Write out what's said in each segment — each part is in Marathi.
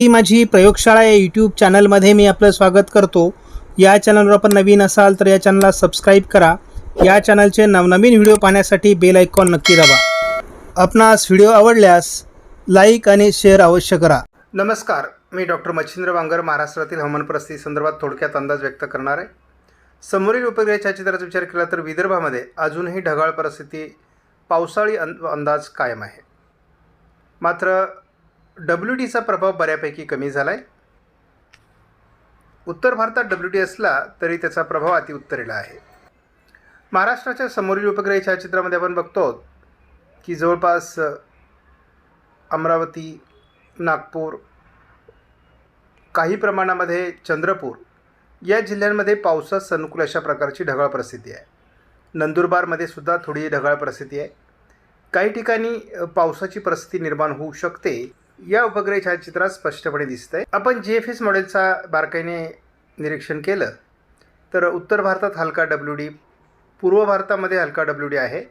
ही माझी प्रयोगशाळा या यूट्यूब चॅनलमध्ये मी आपलं स्वागत करतो. या चॅनलवर आपण नवीन असाल तर या चॅनलला सबस्क्राईब करा. या चॅनलचे नवनवीन व्हिडिओ पाहण्यासाठी बेल आयकॉन नक्की दाबा. आपणास व्हिडिओ आवडल्यास लाईक आणि शेअर अवश्य करा. नमस्कार मी डॉक्टर मच्छिंद्र वांगर महाराष्ट्रातील हवामान परिस्थिती संदर्भात थोडक्यात अंदाज व्यक्त करणार आहे. समोरील उपग्रह छायाचित्राचा विचार केला तर विदर्भामध्ये अजूनही ढगाळ परिस्थिती पावसाळी अं अंदाज कायम आहे. मात्र डब्ल्यू डीचा प्रभाव बऱ्यापैकी कमी झाला आहे उत्तर भारतात डब्ल्यू डी असला तरी त्याचा प्रभाव अतिउत्तरेला आहे. महाराष्ट्राच्या समोरील उपग्रह छायाचित्रामध्ये आपण बघतो की जवळपास अमरावती नागपूर काही प्रमाणामध्ये चंद्रपूर या जिल्ह्यांमध्ये पावसात सनुकूल अशा प्रकारची ढगाळ परिस्थिती आहे. नंदुरबारमध्ये सुद्धा थोडी ढगाळ परिस्थिती आहे. काही ठिकाणी पावसाची परिस्थिती निर्माण होऊ शकते. या उपग्रह छायाचित्रात स्पष्टपणे दिसत आहे आपण जी एफ एस मॉडेलचा बारकाईने निरीक्षण केलं तर उत्तर भारतात हलका डब्ल्यू डी पूर्व भारतामध्ये हलका डब्ल्यू डी आहे.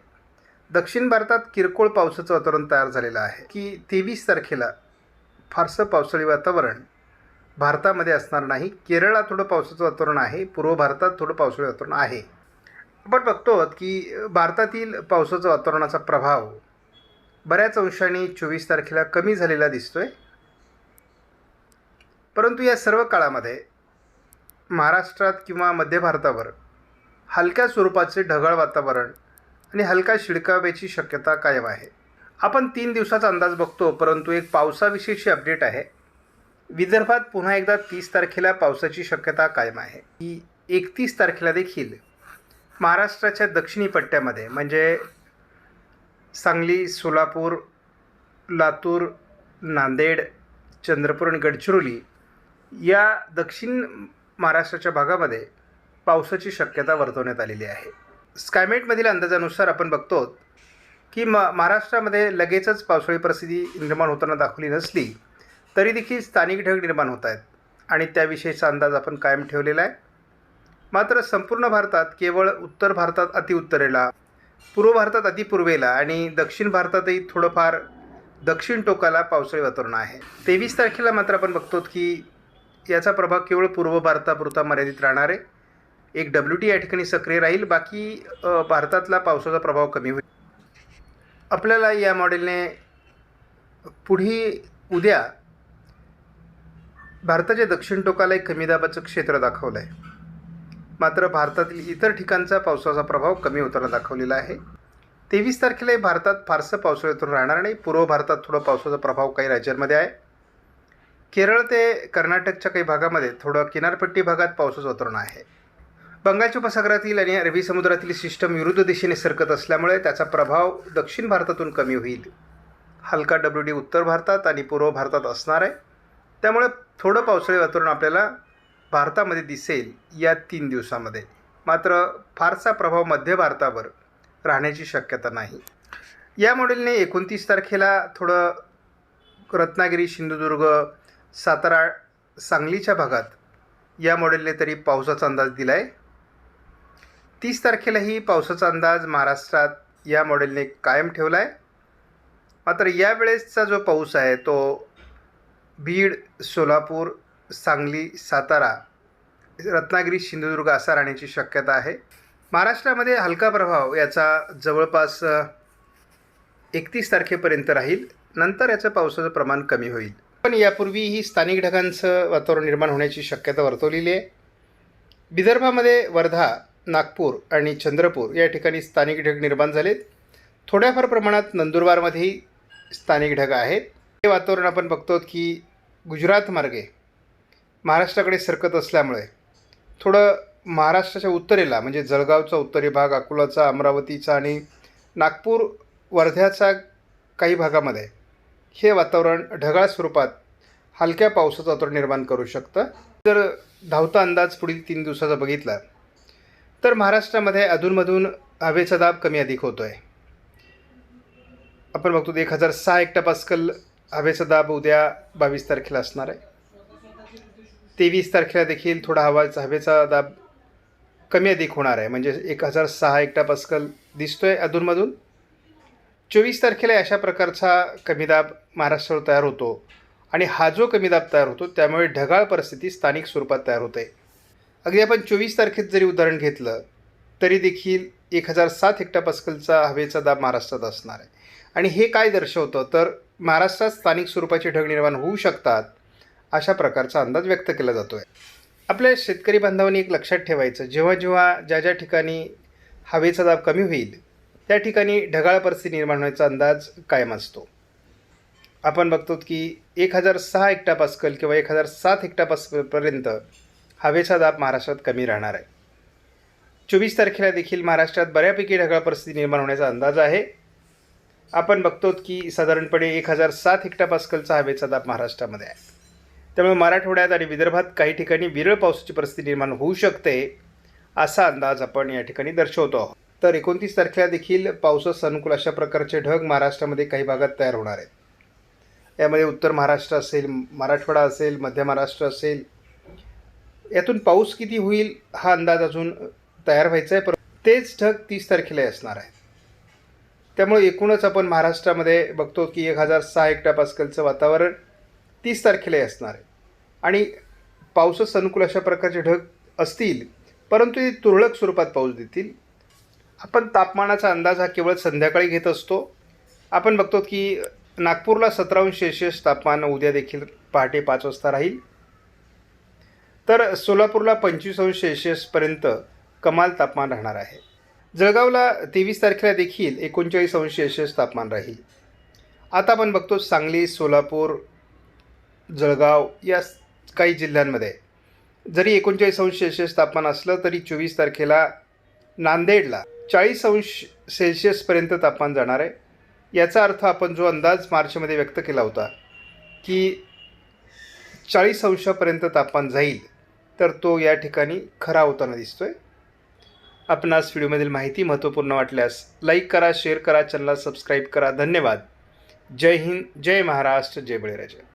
दक्षिण भारतात किरकोळ पावसाचं वातावरण तयार झालेलं आहे की तेवीस तारखेला फारसं पावसाळी वातावरण भारतामध्ये असणार नाही. केरळात थोडं पावसाचं वातावरण आहे पूर्व भारतात थोडं पावसाळी वातावरण आहे. आपण बघतो की भारतातील पावसाचं वातावरणाचा प्रभाव बऱ्याच अंशाने चोवीस तारखेला कमी झालेला दिसतोय. परंतु या सर्व काळामध्ये महाराष्ट्रात किंवा मध्य भारतावर हलक्या स्वरूपाचे ढगाळ वातावरण आणि हलका शिडकाव्याची शक्यता कायम आहे. आपण तीन दिवसाचा अंदाज बघतो परंतु एक पावसाविषयीची अपडेट आहे. विदर्भात पुन्हा एकदा तीस तारखेला पावसाची शक्यता कायम आहे. ही एकतीस तारखेला देखील महाराष्ट्राच्या दक्षिणी पट्ट्यामध्ये म्हणजे सांगली सोलापूर लातूर नांदेड चंद्रपूर आणि गडचिरोली या दक्षिण महाराष्ट्राच्या भागामध्ये पावसाची शक्यता वर्तवण्यात आलेली आहे. स्कायमेटमधील अंदाजानुसार आपण बघतो की म महाराष्ट्रामध्ये लगेचच पावसाळी परिस्थिती निर्माण होताना दाखवली नसली तरी देखील स्थानिक ढग निर्माण होत आहेत आणि त्याविषयीचा अंदाज आपण कायम ठेवलेला आहे. मात्र संपूर्ण भारतात केवळ उत्तर भारतात अतिउत्तरेला पूर्व भारतात अतिपूर्वेला आणि दक्षिण भारतातही थोडंफार दक्षिण टोकाला पावसाळी वातावरण आहे. तेवीस तारखेला मात्र आपण बघतो की याचा प्रभाव केवळ पूर्व भारतापुरता मर्यादित राहणार आहे. एक डब्ल्यू टी या ठिकाणी सक्रिय राहील. बाकी भारतातला पावसाचा प्रभाव कमी होईल. आपल्याला या मॉडेलने पुढे उद्या भारताच्या दक्षिण टोकाला एक कमी दाबाचं क्षेत्र दाखवलं आहे मात्र भारतातील इतर ठिकाणचा पावसाचा प्रभाव कमी होताना दाखवलेला आहे. तेवीस तारखेलाही भारतात फारसं पावसाळ्यातून राहणार नाही. पूर्व भारतात थोडं पावसाचा प्रभाव काही राज्यांमध्ये आहे. केरळ ते कर्नाटकच्या काही भागामध्ये थोडं किनारपट्टी भागात पावसाचं वातावरण आहे. बंगालच्या उपसागरातील आणि अरबी समुद्रातील सिस्टम विरुद्ध दिशेने सरकत असल्यामुळे त्याचा प्रभाव दक्षिण भारतातून कमी होईल. हलका डब्ल्यू डी उत्तर भारतात आणि पूर्व भारतात असणार आहे. त्यामुळे थोडं पावसाळी वातावरण आपल्याला भारतामध्ये दिसेल या तीन दिवसामध्ये. मात्र फारसा प्रभाव मध्य भारतावर राहण्याची शक्यता नाही. या मॉडेलने एकोणतीस तारखेला थोडं रत्नागिरी सिंधुदुर्ग सातारा सांगलीच्या भागात या मॉडेलने तरी पावसाचा अंदाज दिला आहे तीस तारखेलाही पावसाचा अंदाज महाराष्ट्रात या मॉडेलने कायम ठेवला आहे मात्र यावेळेसचा जो पाऊस आहे तो बीड सोलापूर सांगली सातारा रत्नागिरी सिंधुदुर्ग असा राहण्याची शक्यता आहे. महाराष्ट्रामध्ये हलका प्रभाव याचा जवळपास एकतीस तारखेपर्यंत राहील. नंतर याचं पावसाचं प्रमाण कमी होईल. पण यापूर्वी ही स्थानिक ढगांचं वातावरण निर्माण होण्याची शक्यता वर्तवलेली आहे. विदर्भामध्ये वर्धा नागपूर आणि चंद्रपूर या ठिकाणी स्थानिक ढग निर्माण झालेत. थोड्याफार प्रमाणात नंदुरबारमध्येही स्थानिक ढग आहेत. हे वातावरण आपण बघतो की गुजरात मार्गे महाराष्ट्राकडे सरकत असल्यामुळे थोडं महाराष्ट्राच्या उत्तरेला म्हणजे जळगावचा उत्तरी भाग अकोलाचा अमरावतीचा आणि नागपूर वर्ध्याचा काही भागामध्ये हे वातावरण ढगाळ स्वरूपात हलक्या पावसाचं वातावरण निर्माण करू शकतं. जर धावता अंदाज पुढील तीन दिवसाचा बघितला तर महाराष्ट्रामध्ये अधूनमधून हवेचा दाब कमी अधिक होतो आहे आपण बघतो एक हजार सहा एकटापास्कल हवेचा दाब उद्या बावीस तारखेला असणार आहे. तेवीस तारखेला देखील थोडा हवा हवेचा दाब कमी अधिक होणार आहे. म्हणजे एक हजार सहा एकटा एकटापास्कल दिसतो आहे अधूनमधून. चोवीस तारखेला अशा प्रकारचा कमी दाब महाराष्ट्रावर तयार होतो. आणि हा जो कमी दाब तयार होतो त्यामुळे ढगाळ परिस्थिती स्थानिक स्वरूपात तयार होते. अगदी आपण चोवीस तारखेत जरी उदाहरण घेतलं तरी देखील एक हजार सात हेक्टापास्कलचा हवेचा दाब महाराष्ट्रात असणार आहे. आणि हे काय दर्शवतं? तर महाराष्ट्रात स्थानिक स्वरूपाचे ढग निर्माण होऊ शकतात. अशा प्रकारचा अंदाज व्यक्त केला जातो आहे आपल्या शेतकरी बांधवांनी एक लक्षात ठेवायचं जेव्हा जेव्हा ज्या ज्या ठिकाणी हवेचा दाब कमी होईल त्या ठिकाणी ढगाळ परिस्थिती निर्माण होण्याचा अंदाज कायम असतो. आपण बघतो की एक हजार सहा हेक्टापास्कल किंवा एक हजार सात हेक्टापास्कलपर्यंत हवेचा दाब महाराष्ट्रात कमी राहणार आहे. चोवीस तारखेला देखील महाराष्ट्रात बऱ्यापैकी ढगाळ परिस्थिती निर्माण होण्याचा अंदाज आहे. आपण बघतो की साधारणपणे एक हजार सात हेक्टापास्कलचा हवेचा दाब महाराष्ट्रामध्ये आहे. त्यामुळे मराठवाड्यात आणि विदर्भात काही ठिकाणी विरळ पावसाची परिस्थिती निर्माण होऊ शकते असा अंदाज आपण या ठिकाणी दर्शवतो आहोत. तर एकोणतीस तारखेला देखील पावसास अनुकूल अशा प्रकारचे ढग महाराष्ट्रामध्ये काही भागात तयार होणार आहेत. यामध्ये उत्तर महाराष्ट्र असेल मराठवाडा असेल मध्य महाराष्ट्र असेल यातून पाऊस किती होईल हा अंदाज अजून तयार व्हायचा आहे पर तेच ढग तीस तारखेला असणार आहे त्यामुळे एकूणच आपण महाराष्ट्रामध्ये बघतो की एक हजार सहा हेक्टापास्कलचं वातावरण तीस तारखेला असणार आहे. आणि पावसास अनुकूल अशा प्रकारचे ढग असतील परंतु ते तुरळक स्वरूपात पाऊस देतील. आपण तापमानाचा अंदाज हा केवळ संध्याकाळी घेत असतो. आपण बघतो की नागपूरला सतरा अंश तापमान उद्या देखील पहाटे पाच वाजता राहील. तर सोलापूरला पंचवीस अंश सेल्सिअसपर्यंत कमाल तापमान राहणार आहे. जळगावला तेवीस तारखेला देखील एकोणचाळीस अंश सेल्सिअस तापमान राहील. आता आपण बघतो सांगली सोलापूर जळगाव या काही जिल्ह्यांमध्ये. जरी एकोणचाळीस अंश सेल्सिअस तापमान असलं तरी चोवीस तारखेला नांदेडला चाळीस अंश सेल्शियसपर्यंत तापमान जाणार आहे. याचा अर्थ आपण जो अंदाज मार्चमध्ये व्यक्त केला होता की चाळीस अंशापर्यंत तापमान जाईल तर तो या ठिकाणी खरा होताना दिसतोय. आपणास व्हिडिओमधील माहिती महत्त्वपूर्ण वाटल्यास लाईक करा शेअर करा चॅनलला सबस्क्राईब करा. धन्यवाद. जय हिंद जय महाराष्ट्र जय बळीराजा.